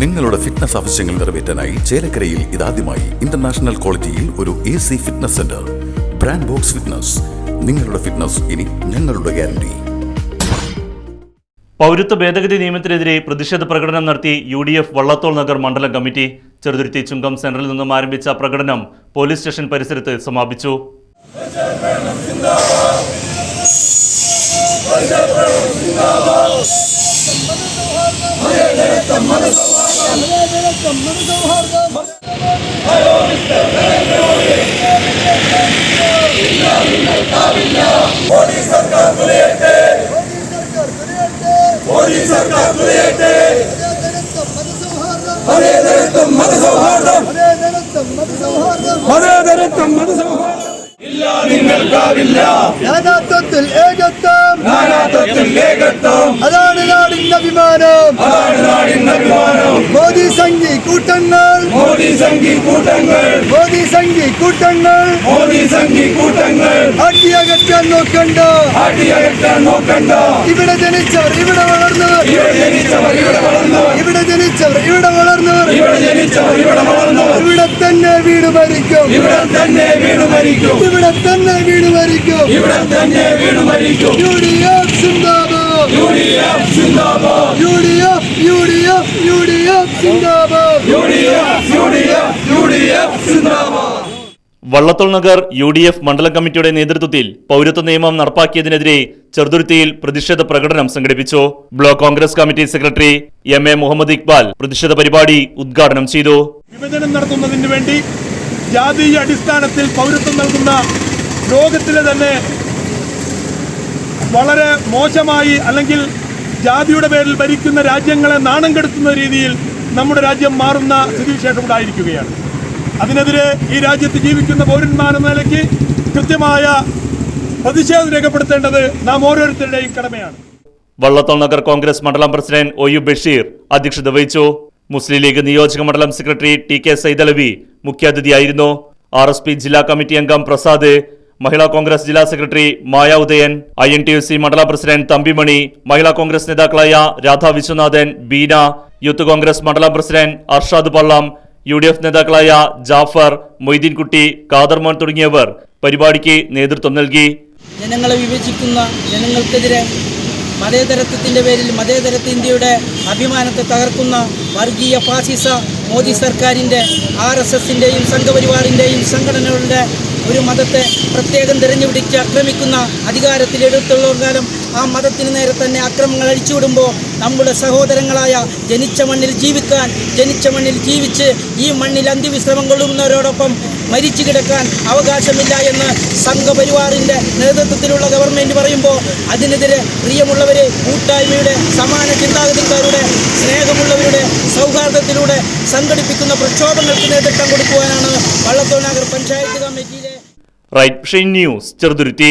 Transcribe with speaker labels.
Speaker 1: നിങ്ങളുടെ ഫിറ്റ്നസ് ആവശ്യങ്ങൾ നിറവേറ്റാനായി ചേലക്കരയിൽ ഇതാദ്യമായി ഇന്റർനാഷണൽ ക്വാളിറ്റിയിൽ ഒരു A C fitness centre brand box fitness നിങ്ങളുടെ ഫിറ്റ്നസ് ഇനി ഞങ്ങളുടെ ഗ്യാരണ്ടി
Speaker 2: പൗരത്വ ഭേദഗതി നിയമത്തിനെതിരെ പ്രതിഷേധ പ്രകടനം നടത്തി U D F Vallathol Nagar മണ്ഡലം കമ്മിറ്റി ചെറുതുരുത്തി ചുങ്കം സെന്ററിൽ നിന്നും ആരംഭിച്ച പ്രകടനം പോലീസ് സ്റ്റേഷൻ പരിസരത്ത് സമാപിച്ചു.
Speaker 3: മതേതരത്വം മതസൗഹാർദ്ദം
Speaker 4: നാനാത്വത്തിൽ ഏകത്വം.
Speaker 3: നാനാത്വത്തിൽ ഏകത്വം.
Speaker 4: അതാണ് മോദി സംഘി കൂട്ടങ്ങൾ
Speaker 3: മോദി സംഘി കൂട്ടങ്ങൾ
Speaker 4: മോദി സംഘി കൂട്ടങ്ങൾ അടിയകറ്റാൻ നോക്കണ്ട.
Speaker 3: അടിയകറ്റാൻ നോക്കണ്ട.
Speaker 4: ഇവിടെ ജനിച്ചവർ ഇവിടെ വളർന്നവർ
Speaker 3: ഇവിടെ ജനിച്ചവർ ഇവിടെ വളർന്നവർ
Speaker 4: ഇവിടെ ജനിച്ചവർ ഇവിടെ വളർന്നവർ
Speaker 3: ഇവിടെ ജനിച്ചവർ ഇവിടെ വളർന്നവർ
Speaker 4: ഇവിടെ തന്നെ വീട് മരിക്കും
Speaker 3: ഇവിടെ തന്നെ വീട് മരിക്കും
Speaker 4: ഇവിടെ തന്നെ വീട് മരിക്കും
Speaker 3: ഇവിടെ തന്നെ വീട് മരിക്കും
Speaker 2: Vallathol Nagar U D F മണ്ഡലം കമ്മിറ്റിയുടെ നേതൃത്വത്തിൽ പൗരത്വ നിയമം നടപ്പാക്കിയതിനെതിരെ ചെറുതുരുത്തിയിൽ പ്രതിഷേധ പ്രകടനം സംഘടിപ്പിച്ചു. Block Congress committee secretary M A Muhammad Iqbal പ്രതിഷേധ പരിപാടി ഉദ്ഘാടനം ചെയ്തു.
Speaker 5: വിഭജനം നടത്തുന്നതിന് വേണ്ടി ജാതീയ അടിസ്ഥാനത്തിൽ പൗരത്വം നൽകുന്ന ലോകത്തിലെ തന്നെ വളരെ മോശമായി അല്ലെങ്കിൽ ജാതിയുടെ പേരിൽ ഭരിക്കുന്ന രാജ്യങ്ങളെ നാണം കെടുത്തുന്ന രീതിയിൽ നമ്മുടെ രാജ്യം മാറുന്ന സ്ഥിതിവിശേഷം ഉണ്ടായിരിക്കുകയാണ് അതിനെതിരെ ഈ രാജ്യത്ത് ജീവിക്കുന്ന പൗരന്മാരെന്ന നിലയ്ക്ക് കൃത്യമായ പ്രതിഷേധം രേഖപ്പെടുത്തേണ്ടത് നാം ഓരോരുത്തരുടെയും കടമയാണ്.
Speaker 2: വള്ളത്തോൾ നഗർ കോൺഗ്രസ് മണ്ഡലം പ്രസിഡന്റ് ഒ യു ബഷീർ അധ്യക്ഷത വഹിച്ചു. മുസ്ലിം ലീഗ് നിയോജക മണ്ഡലം സെക്രട്ടറി ടി കെ സൈദലവി മുഖ്യാതിഥിയായിരുന്നു. ആർ എസ് പി ജില്ലാ കമ്മിറ്റി അംഗം പ്രസാദ് മഹിളാ കോൺഗ്രസ് ജില്ലാ secretary Maya Udayan I N T U C Mandala president Thampimani മഹിളാ കോൺഗ്രസ് നേതാക്കളായ രാധാ വിശ്വനാഥൻ ബീന യൂത്ത് കോൺഗ്രസ് മണ്ഡല president Arshad Pallam U D F നേതാക്കളായ ജാഫർ മൊയ്തീൻകുട്ടി കാദർമോൻ തുടങ്ങിയവർ പരിപാടിക്ക് നേതൃത്വം നൽകി.
Speaker 6: ജനങ്ങളെ വിഭജിക്കുന്ന ജനങ്ങൾക്കെതിരെ മതേതരത്വത്തിന്റെ പേരിൽ മതേതരത്വ ഇന്ത്യയുടെ അഭിമാനത്തെ തകർക്കുന്ന വർഗീയ ഫാസിസ മോദി സർക്കാരിന്റെ ആർ എസ് എസിന്റെയും സംഘപരിവാറിന്റെയും സംഘടനകളുടെ ഒരു മതത്തെ പ്രത്യേകം തിരഞ്ഞുപിടിച്ച് ആക്രമിക്കുന്ന അധികാരത്തിലെടുത്തുള്ളവർക്കാലും ആ മതത്തിന് നേരെ തന്നെ അക്രമങ്ങൾ അഴിച്ചുവിടുമ്പോൾ നമ്മുടെ സഹോദരങ്ങളായ ജനിച്ച മണ്ണിൽ ജീവിക്കാൻ ജനിച്ച മണ്ണിൽ ജീവിച്ച് ഈ മണ്ണിൽ അന്ത്യവിശ്രമം കൊള്ളുന്നവരോടൊപ്പം മരിച്ചു കിടക്കാൻ അവകാശമില്ല എന്ന് സംഘപരിവാറിന്റെ നേതൃത്വത്തിലുള്ള ഗവൺമെന്റ് പറയുമ്പോൾ അതിനെതിരെ പ്രിയമുള്ളവരെ കൂട്ടായ്മയുടെ സമാന ചിന്താഗതിക്കാരുടെ സ്നേഹമുള്ളവരുടെ സൗഹാർദ്ദത്തിലൂടെ സംഘടിപ്പിക്കുന്ന പ്രക്ഷോഭങ്ങൾക്ക് നേതൃത്വം കൊടുക്കുവാനാണ് വള്ളത്തോൾ നഗർ പഞ്ചായത്ത് കമ്മിറ്റിയിലെ
Speaker 2: റൈറ്റ് ന്യൂസ് ചെറുതുരുത്തി.